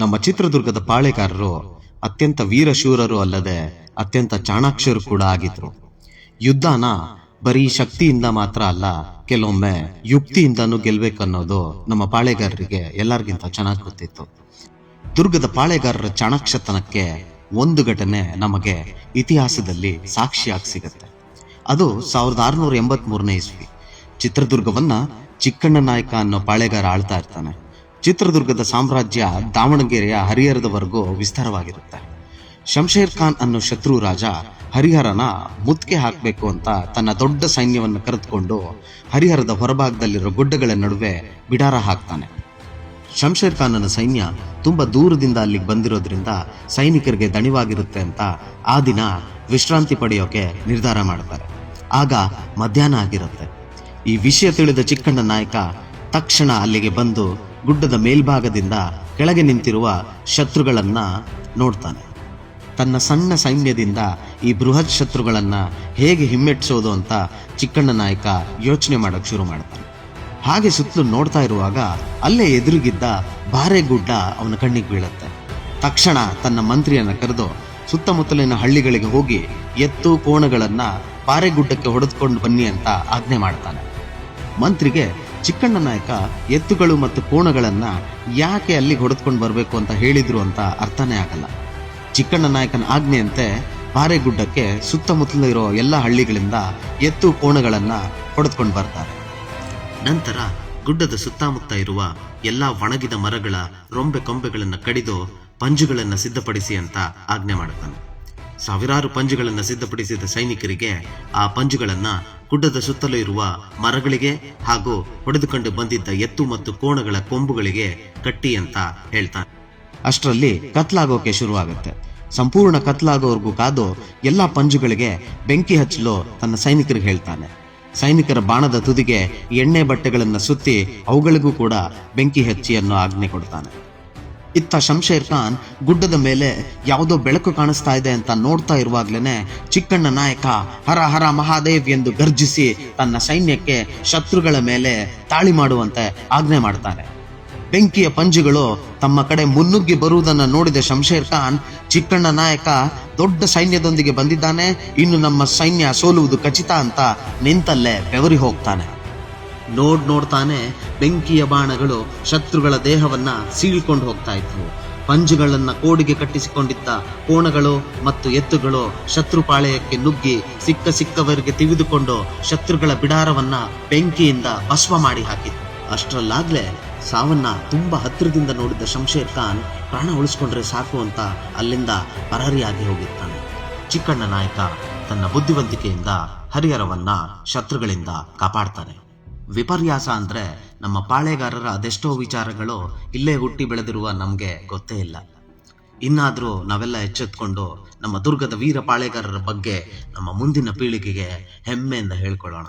ನಮ್ಮ ಚಿತ್ರದುರ್ಗದ ಪಾಳೆಗಾರರು ಅತ್ಯಂತ ವೀರಶೂರರು ಅಲ್ಲದೆ ಅತ್ಯಂತ ಚಾಣಾಕ್ಷರು ಕೂಡ ಆಗಿದ್ರು. ಯುದ್ಧನ ಬರೀ ಶಕ್ತಿಯಿಂದ ಮಾತ್ರ ಅಲ್ಲ, ಕೆಲವೊಮ್ಮೆ ಯುಕ್ತಿಯಿಂದನೂ ಗೆಲ್ಬೇಕನ್ನೋದು ನಮ್ಮ ಪಾಳೆಗಾರರಿಗೆ ಎಲ್ಲರಿಗಿಂತ ಚೆನ್ನಾಗಿ ಗೊತ್ತಿತ್ತು. ದುರ್ಗದ ಪಾಳೆಗಾರರ ಚಾಣಾಕ್ಷತನಕ್ಕೆ ಒಂದು ಘಟನೆ ನಮಗೆ ಇತಿಹಾಸದಲ್ಲಿ ಸಾಕ್ಷಿಯಾಗಿ ಸಿಗುತ್ತೆ. ಅದು ಸಾವಿರದ ಆರುನೂರ ಎಂಬತ್ ಮೂರನೇ ಇಸ್ವಿ. ಚಿತ್ರದುರ್ಗವನ್ನ ಚಿಕ್ಕಣ್ಣ ನಾಯಕ ಅನ್ನೋ ಪಾಳೆಗಾರ ಆಳ್ತಾ ಇರ್ತಾನೆ. ಚಿತ್ರದುರ್ಗದ ಸಾಮ್ರಾಜ್ಯ ದಾವಣಗೆರೆಯ ಹರಿಹರದವರೆಗೂ ವಿಸ್ತಾರವಾಗಿರುತ್ತೆ. ಶಂಶೇರ್ ಖಾನ್ ಅನ್ನೋ ಶತ್ರು ರಾಜ ಹರಿಹರನ ಮುತ್ತಿಗೆ ಹಾಕಬೇಕು ಅಂತ ತನ್ನ ದೊಡ್ಡ ಸೈನ್ಯವನ್ನು ಕರೆದುಕೊಂಡು ಹರಿಹರದ ಹೊರಭಾಗದಲ್ಲಿರೋ ಗುಡ್ಡಗಳ ನಡುವೆ ಬಿಡಾರ ಹಾಕ್ತಾನೆ. ಶಂಶೇರ್ ಖಾನನ ಸೈನ್ಯ ತುಂಬ ದೂರದಿಂದ ಅಲ್ಲಿಗೆ ಬಂದಿರೋದ್ರಿಂದ ಸೈನಿಕರಿಗೆ ದಣಿವಾಗಿರುತ್ತೆ ಅಂತ ಆ ದಿನ ವಿಶ್ರಾಂತಿ ಪಡೆಯೋಕೆ ನಿರ್ಧಾರ ಮಾಡ್ತಾರೆ. ಆಗ ಮಧ್ಯಾಹ್ನ ಆಗಿರುತ್ತೆ. ಈ ವಿಷಯ ತಿಳಿದ ಚಿಕ್ಕಣ್ಣ ನಾಯಕ ತಕ್ಷಣ ಅಲ್ಲಿಗೆ ಬಂದು ಗುಡ್ಡದ ಮೇಲ್ಭಾಗದಿಂದ ಕೆಳಗೆ ನಿಂತಿರುವ ಶತ್ರುಗಳನ್ನ ನೋಡ್ತಾನೆ. ತನ್ನ ಸಣ್ಣ ಸೈನ್ಯದಿಂದ ಈ ಬೃಹತ್ ಶತ್ರುಗಳನ್ನ ಹೇಗೆ ಹಿಮ್ಮೆಟ್ಟಿಸೋದು ಅಂತ ಚಿಕ್ಕಣ್ಣ ನಾಯಕ ಯೋಚನೆ ಮಾಡೋಕೆ ಶುರು ಮಾಡ್ತಾನೆ. ಹಾಗೆ ಸುತ್ತಲೂ ನೋಡ್ತಾ ಇರುವಾಗ ಅಲ್ಲೇ ಎದುರಿಗಿದ್ದ ಬಾರೆಗುಡ್ಡ ಅವನ ಕಣ್ಣಿಗೆ ಬೀಳುತ್ತೆ. ತಕ್ಷಣ ತನ್ನ ಮಂತ್ರಿಯನ್ನ ಕರೆದು ಸುತ್ತಮುತ್ತಲಿನ ಹಳ್ಳಿಗಳಿಗೆ ಹೋಗಿ ಎತ್ತು ಕೋಣಗಳನ್ನ ಬಾರೆಗುಡ್ಡಕ್ಕೆ ಹೊಡೆದುಕೊಂಡು ಬನ್ನಿ ಅಂತ ಆಜ್ಞೆ ಮಾಡ್ತಾನೆ. ಮಂತ್ರಿಗೆ ಚಿಕ್ಕಣ್ಣ ನಾಯಕ ಎತ್ತುಗಳು ಮತ್ತು ಕೋಣಗಳನ್ನ ಯಾಕೆ ಅಲ್ಲಿಗೆ ಹೊಡೆದುಕೊಂಡು ಬರಬೇಕು ಅಂತ ಹೇಳಿದ್ರು ಅಂತ ಅರ್ಥನೇ ಆಗಲ್ಲ. ಚಿಕ್ಕಣ್ಣ ನಾಯಕನ ಆಜ್ಞೆಯಂತೆ ಪಾರೆಗುಡ್ಡಕ್ಕೆ ಸುತ್ತಮುತ್ತಲು ಇರೋ ಎಲ್ಲ ಹಳ್ಳಿಗಳಿಂದ ಎತ್ತು ಕೋಣಗಳನ್ನ ಹೊಡೆದುಕೊಂಡು ಬರ್ತಾರೆ. ನಂತರ ಗುಡ್ಡದ ಸುತ್ತಮುತ್ತ ಇರುವ ಎಲ್ಲ ಒಣಗಿದ ಮರಗಳ ರೊಂಬೆ ಕೊಂಬೆಗಳನ್ನು ಕಡಿದು ಪಂಜುಗಳನ್ನು ಸಿದ್ಧಪಡಿಸಿ ಅಂತ ಆಜ್ಞೆ ಮಾಡುತ್ತಾನೆ. ಸಾವಿರಾರು ಪಂಜುಗಳನ್ನು ಸಿದ್ಧಪಡಿಸಿದ ಸೈನಿಕರಿಗೆ ಆ ಪಂಜುಗಳನ್ನು ಗುಡ್ಡದ ಸುತ್ತಲೂ ಇರುವ ಮರಗಳಿಗೆ ಹಾಗೂ ಹೊಡೆದುಕೊಂಡು ಬಂದಿದ್ದ ಎತ್ತು ಮತ್ತು ಕೋಣಗಳ ಕೊಂಬುಗಳಿಗೆ ಕಟ್ಟಿ ಅಂತ ಹೇಳ್ತಾನೆ. ಅಷ್ಟರಲ್ಲಿ ಕತ್ಲಾಗೋಕೆ ಶುರುವಾಗುತ್ತೆ. ಸಂಪೂರ್ಣ ಕತ್ಲಾಗೋವರೆಗೂ ಕಾದು ಎಲ್ಲ ಪಂಜುಗಳಿಗೆ ಬೆಂಕಿ ಹಚ್ಚಲು ತನ್ನ ಸೈನಿಕರಿಗೆ ಹೇಳ್ತಾನೆ. ಸೈನಿಕರ ಬಾಣದ ತುದಿಗೆ ಎಣ್ಣೆ ಬಟ್ಟೆಗಳನ್ನು ಸುತ್ತಿ ಅವುಗಳಿಗೂ ಕೂಡ ಬೆಂಕಿ ಹಚ್ಚಿ ಅನ್ನೋ ಆಜ್ಞೆ ಕೊಡ್ತಾನೆ. ಇತ್ತ ಶಂಶೇರ್ ಖಾನ್ ಗುಡ್ಡದ ಮೇಲೆ ಯಾವುದೋ ಬೆಳಕು ಕಾಣಿಸ್ತಾ ಇದೆ ಅಂತ ನೋಡ್ತಾ ಇರುವಾಗ್ಲೇನೆ ಚಿಕ್ಕಣ್ಣ ನಾಯಕ ಹರ ಹರ ಮಹಾದೇವ್ ಎಂದು ಗರ್ಜಿಸಿ ತನ್ನ ಸೈನ್ಯಕ್ಕೆ ಶತ್ರುಗಳ ಮೇಲೆ ತಾಳಿ ಮಾಡುವಂತೆ ಆಜ್ಞೆ ಮಾಡ್ತಾನೆ ಬೆಂಕಿಯ ಪಂಜುಗಳು ತಮ್ಮ ಕಡೆ ಮುನ್ನುಗ್ಗಿ ಬರುವುದನ್ನು ನೋಡಿದ ಶಂಶೇರ್ ಖಾನ್ ಚಿಕ್ಕಣ್ಣ ನಾಯಕ ದೊಡ್ಡ ಸೈನ್ಯದೊಂದಿಗೆ ಬಂದಿದ್ದಾನೆ, ಇನ್ನು ನಮ್ಮ ಸೈನ್ಯ ಸೋಲುವುದು ಖಚಿತ ಅಂತ ನಿಂತಲ್ಲೇ ಬೆವರಿ ಹೋಗ್ತಾನೆ. ನೋಡ್ ನೋಡ್ತಾನೆ ಬೆಂಕಿಯ ಬಾಣಗಳು ಶತ್ರುಗಳ ದೇಹವನ್ನ ಸೀಳ್ಕೊಂಡು ಹೋಗ್ತಾ ಇದ್ವು. ಪಂಜುಗಳನ್ನ ಕೋಡಿಗೆ ಕಟ್ಟಿಸಿಕೊಂಡಿದ್ದ ಕೋಣಗಳು ಮತ್ತು ಎತ್ತುಗಳು ಶತ್ರು ಪಾಳೆಯಕ್ಕೆ ನುಗ್ಗಿ ಸಿಕ್ಕ ಸಿಕ್ಕವರಿಗೆ ತಿವಿದುಕೊಂಡು ಶತ್ರುಗಳ ಬಿಡಾರವನ್ನ ಬೆಂಕಿಯಿಂದ ಭಸ್ಮ ಮಾಡಿ ಹಾಕಿತ್ತು ಅಷ್ಟರಲ್ಲಾಗ್ಲೇ ಸಾವನ್ನ ತುಂಬಾ ಹತ್ತಿರದಿಂದ ನೋಡಿದ್ದ ಶಂಶೇರ್ ಖಾನ್ ಪ್ರಾಣ ಉಳಿಸ್ಕೊಂಡ್ರೆ ಸಾಕು ಅಂತ ಅಲ್ಲಿಂದ ಪರಾರಿಯಾಗಿ ಹೋಗಿರ್ತಾನೆ. ಚಿಕ್ಕಣ್ಣ ನಾಯಕ ತನ್ನ ಬುದ್ಧಿವಂತಿಕೆಯಿಂದ ಹರಿಹರವನ್ನ ಶತ್ರುಗಳಿಂದ ಕಾಪಾಡ್ತಾನೆ. ವಿಪರ್ಯಾಸ ಅಂದರೆ ನಮ್ಮ ಪಾಳೆಗಾರರ ಅದೆಷ್ಟೋ ವಿಚಾರಗಳು ಇಲ್ಲೇ ಹುಟ್ಟಿ ಬೆಳೆದಿರುವ ನಮಗೆ ಗೊತ್ತೇ ಇಲ್ಲ. ಇನ್ನಾದರೂ ನಾವೆಲ್ಲ ಎಚ್ಚೆತ್ಕೊಂಡು ನಮ್ಮ ದುರ್ಗದ ವೀರ ಪಾಳೆಗಾರರ ಬಗ್ಗೆ ನಮ್ಮ ಮುಂದಿನ ಪೀಳಿಗೆಗೆ ಹೆಮ್ಮೆಯಿಂದ ಹೇಳ್ಕೊಳ್ಳೋಣ.